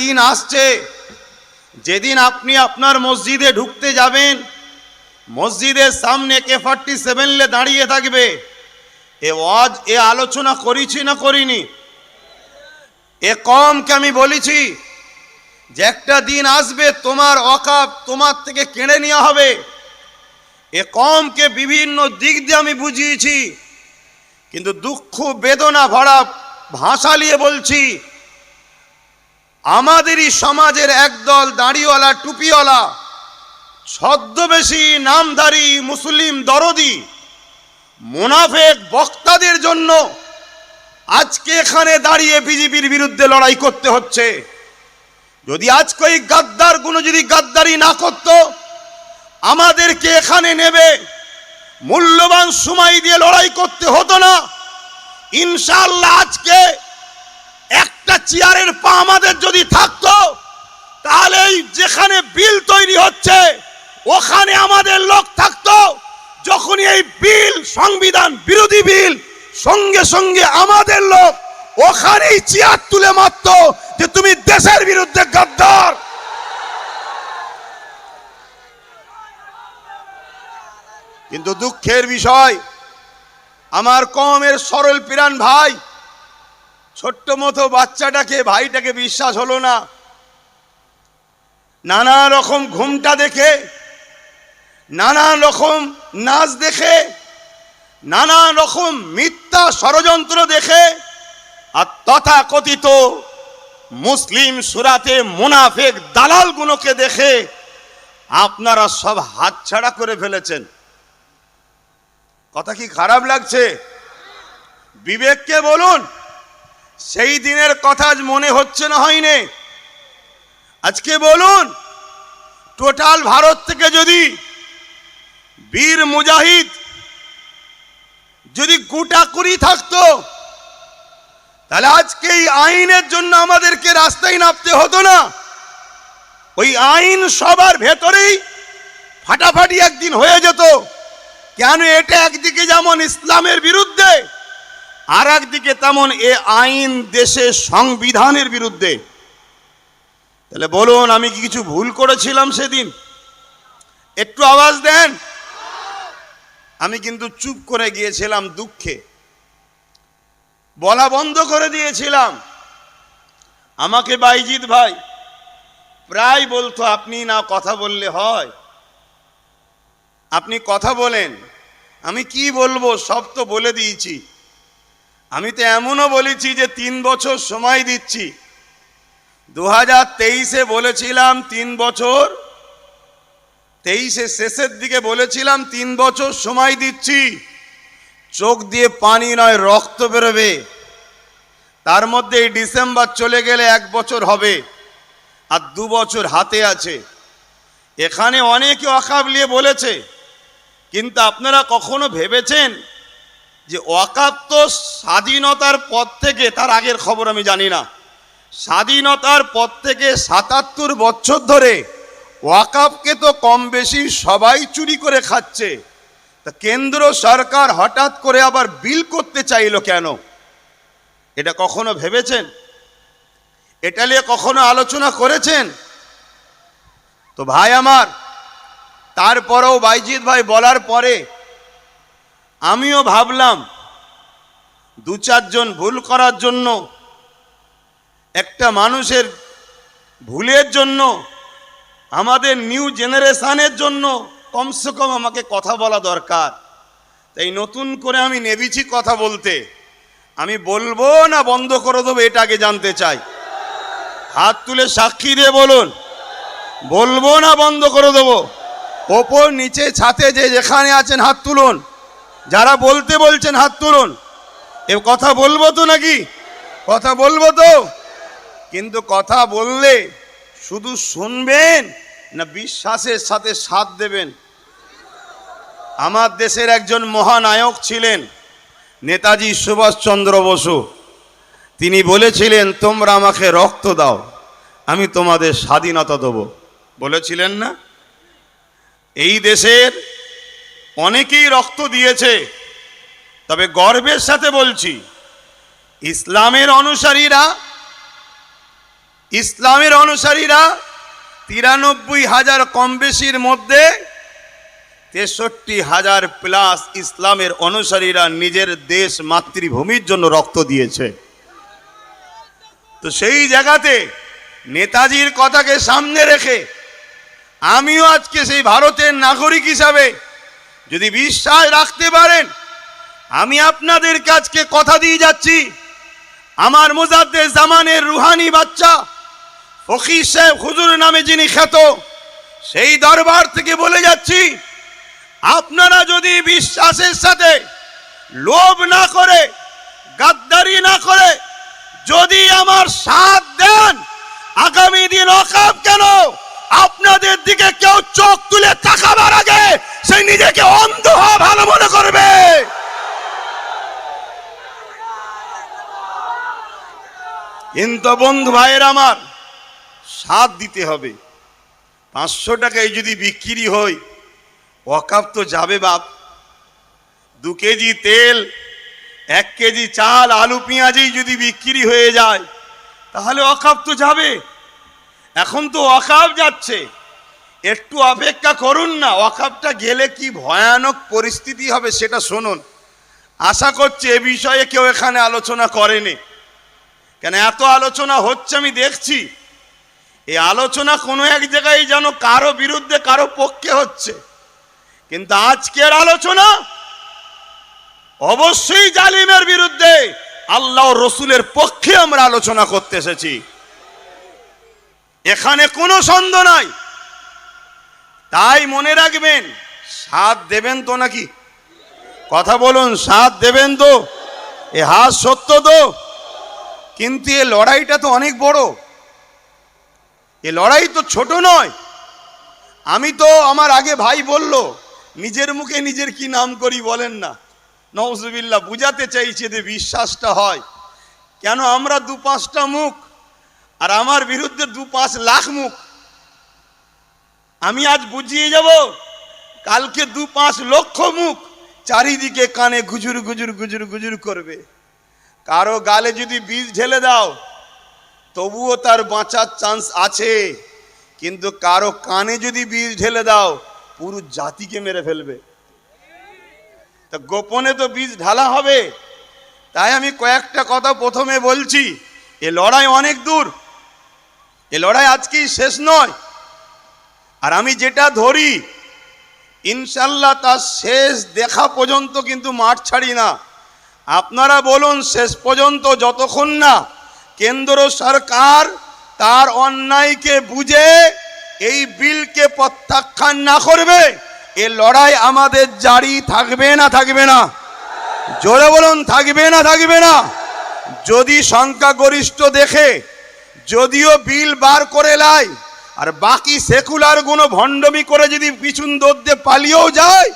দিন আসছে, যেদিন আপনি আপনার মসজিদে ঢুকতে যাবেন, মসজিদের সামনে কে ফর্টি সেভেনলে দাঁড়িয়ে থাকবে। এ ওয়াজ, এ আলোচনা করেছি না করিনি? এ কমকে আমি বলেছি যে একটা দিন আসবে, তোমার অকাপ তোমার থেকে কেড়ে নেওয়া হবে। এ কমকে বিভিন্ন দিক দিয়ে আমি বুঝিয়েছি, কিন্তু দুঃখ, বেদনা, ভরা ভাষা নিয়ে বলছি। আমাদেরই সমাজের একদল দাড়িওয়ালা, টুপিওয়ালা, ছদ্মবেশী, নামধারী, মুসলিম দরদি, মোনাফেক বক্তাদের জন্য আজকে এখানে দাঁড়িয়ে বিজেপির বিরুদ্ধে লড়াই করতে হচ্ছে। যদি আজকে ওই গাদ্দার কোনো যদি গাদ্দারি না করত, আমাদেরকে এখানে নেবে, মূল্যবান সময় দিয়ে লড়াই করতে হতো না। ইনশাল্লাহ আজকে চেয়ারের পা আমাদের যদি থাকতো তাহলে যেখানে বিল তৈরি হচ্ছে, ওখানে আমাদের লোক থাকতো। যখন এই বিল, সংবিধান বিরোধী বিল, সঙ্গে সঙ্গে আমাদের লোক ওখানেই চেয়ার তুলে মারত যে তুমি দেশের বিরুদ্ধে গাদ্দার। কিন্তু দুঃখের বিষয়, আমার কমের সরল পিরান ভাই ছোট্ট মতো বাচ্চাটাকে, ভাইটাকে বিশ্বাস হলো না। নানা রকম ঘুমটা দেখে, নানা রকম নাচ দেখে, নানা রকম মিথ্যা ষড়যন্ত্র দেখে, আর তথাকথিত মুসলিম সুরাতে মুনাফেক দালালগুলোকে দেখে আপনারা সব হাতছাড়া করে ফেলেছেন। কথা কি খারাপ লাগছে? বিবেককে বলুন। সেই দিনের কথা মনে হচ্ছে না হয়নি। আজকে বলুন, টোটাল ভারত থেকে যদি বীর মুজাহিদ যদি গোটা কুড়ি থাকতো, তাহলে আজকে এই আইনের জন্য আমাদেরকে রাস্তায় নামতে হতো না। ওই আইন সবার ভেতরেই ফাটাফাটি একদিন হয়ে যেত। কেন এটা একদিকে যেমন ইসলামের বিরুদ্ধে আর একদিকে তেমন এ আইন দেশের সংবিধানের বিরুদ্ধে। তাহলে বলুন, আমি কি কিছু ভুল করেছিলাম সেদিন? একটু আওয়াজ দেন। আমি কিন্তু চুপ করে গিয়েছিলাম দুঃখে। বলা বন্ধ করে দিয়েছিলাম। আমাকে বাইজিৎ ভাই, প্রায় বলতো, আপনি না কথা বললে হয়। আপনি কথা বলেন। আমি কি বলব, সব তো বলে দিয়েছি। আমি তো এমনও বলেছি যে তিন বছর সময় দিচ্ছি। দু হাজার তেইশে বলেছিলাম তিন বছর। তেইশে শেষের দিকে বলেছিলাম তিন বছর সময় দিচ্ছি। চোখ দিয়ে পানি নয়, রক্ত বেরোবে। তার মধ্যে এই ডিসেম্বর চলে গেলে এক বছর হবে আর দু বছর হাতে আছে। এখানে অনেকে অকাবলিয়ে বলেছে, কিন্তু আপনারা কখনো ভেবেছেন যে ওয়াকাপ তো স্বাধীনতার পর থেকে, তার আগের খবর আমি জানি না। স্বাধীনতার পর থেকে সাতাত্তর বছর ধরে ওয়াকাপকে তো কম বেশি সবাই চুরি করে খাচ্ছে। তা কেন্দ্র সরকার হঠাৎ করে আবার বিল করতে চাইলো কেন? এটা কখনো ভেবেছেন? এটা নিয়ে কখনো আলোচনা করেছেন? তো ভাই আমার, তারপরেও বাইজিৎ ভাই বলার পরে আমিও ভাবলাম দু চারজন ভুল করার জন্য, একটা মানুষের ভুলের জন্য, আমাদের নিউ জেনারেশনের জন্য কমসে কম আমাকে কথা বলা দরকার। তাই নতুন করে আমি নেবিছি কথা বলতে, আমি বলব না বন্ধ করে দেবো এটা আগে জানতে চাই। হাত তুলে সাক্ষী দিয়ে বলুন, বলব না বন্ধ করে দেবো। ওপর, নিচে, ছাতে যে যেখানে আছেন হাত তুলুন। যারা বলতে বলছেন, হাত তুলুন। এ কথা বলব তো নাকি? কথা বলব তো? কিন্তু কথা বললে শুধু শুনবেন না বিশ্বাসের সাথে সাথ দেবেন। আমার দেশের একজন মহানায়ক ছিলেন, নেতাজি সুভাষচন্দ্র বসু। তিনি বলেছিলেন, তোমরা আমাকে রক্ত দাও, আমি তোমাদের স্বাধীনতা দেব। বলেছিলেন না? এই দেশের অনেকেই রক্ত দিয়েছে। তবে গর্বের সাথে বলছি, ইসলামের অনুসারীরা ইসলামের অনুসারীরা তিরানব্বই হাজার কম বেশির মধ্যে তেষট্টি হাজার প্লাস ইসলামের অনুসারীরা নিজের দেশ মাতৃভূমির জন্য রক্ত দিয়েছে। তো সেই জায়গাতে নেতাজির কথাকে সামনে রেখে, আমিও আজকে সেই ভারতের নাগরিক হিসাবে যদি বিশ্বাস রাখতে পারেন, আমি আপনাদের কাছকে কথা দিয়ে যাচ্ছি। আমার মুজাদ্দের জামানের রুহানি বাচ্চা, ফকির সাহেব হুজুর নামে যিনি খ্যাত, সেই দরবার থেকে বলে যাচ্ছি, আপনারা যদি বিশ্বাসের সাথে লোভ না করে, গাদ্দারি না করে, যদি আমার সাথ দেন, আগামী দিন অকাপ কেন? আপনাদের দিকে কেউ চোখ তুলে তাকাবার আগে সে নিজেকে অন্ধ হওয়া ভালো মনে করবে। কিন্তু বন্ধু ভাইয়ের আমার, সাথ দিতে হবে। পাঁচশো টাকায় যদি বিক্রি হয়, ওয়াকাপ তো যাবে বাপ। দু কেজি তেল, এক কেজি চাল, আলু, পেঁয়াজই যদি বিক্রি হয়ে যায়, তাহলে অকাপ তো যাবে। এখন তো অকাপ যাচ্ছে। একটু অপেক্ষা করুন না অকাপটা গেলে কি ভয়ানক পরিস্থিতি হবে সেটা শুনুন। আশা করছি এ বিষয়ে কেউ এখানে আলোচনা করেনি। কেন, এত আলোচনা হচ্ছে, আমি দেখছি। এই আলোচনা কোনো এক জায়গায় যেন কারও বিরুদ্ধে, কারও পক্ষে হচ্ছে। কিন্তু আজকের আলোচনা অবশ্যই জালিমের বিরুদ্ধে, আল্লাহ রসুলের পক্ষে আমরা আলোচনা করতে এসেছি। এখানে কোনো সন্দেহ নাই। তাই মনে রাখবেন, সাথ দেবেন তো নাকি? কথা বলুন, সাথ দেবেন তো? এ হাত সত্য তো? কিন্তু এ লড়াইটা তো অনেক বড়। এ লড়াই তো ছোট নয়। আমি তো আমার আগে ভাই বলল, নিজের মুখে নিজের কি নাম করি বলেন না। নওজুবিল্লা বুঝাতে চাইছে যে বিশ্বাসটা হয়। কেন আমরা দু পাঁচটা মুখ আর আমার বিরুদ্ধে দু পাঁচ লাখ মুখ। আমি আজ বুঝিয়ে যাব, কালকে দু পাঁচ লক্ষ মুখ চারিদিকে কানে গুজুর গুজুর গুজুর গুজুর করবে। কারও গালে যদি বীজ ঢেলে দাও, তবুও তার বাঁচার চান্স আছে। কিন্তু কারও কানে যদি বীজ ঢেলে দাও, পুরো জাতিকে মেরে ফেলবে। তা গোপনে তো বীজ ঢালা হবে। তাই আমি কয়েকটা কথা প্রথমে বলছি, এ লড়াই অনেক দূর। এ লড়াই আজকেই শেষ নয়। আর আমি যেটা ধরি ইনশাল্লাহ তার শেষ দেখা পর্যন্ত কিন্তু মাঠ ছাড়ি না। আপনারা বলুন, শেষ পর্যন্ত যতক্ষণ না কেন্দ্র সরকার তার অন্যায়কে বুঝে এই বিলকে প্রত্যাখ্যান না করবে, এ লড়াই আমাদের জারি থাকবে না থাকবে না। জোরে বলুন, থাকবে না থাকবে না। যদি সংখ্যাগরিষ্ঠ দেখে যদিও বিল বার করে লাই, আর বাকি সেকুলার গুণ ভণ্ডমি করে যদি পিছন দৌড়তে পালিয়েও যায়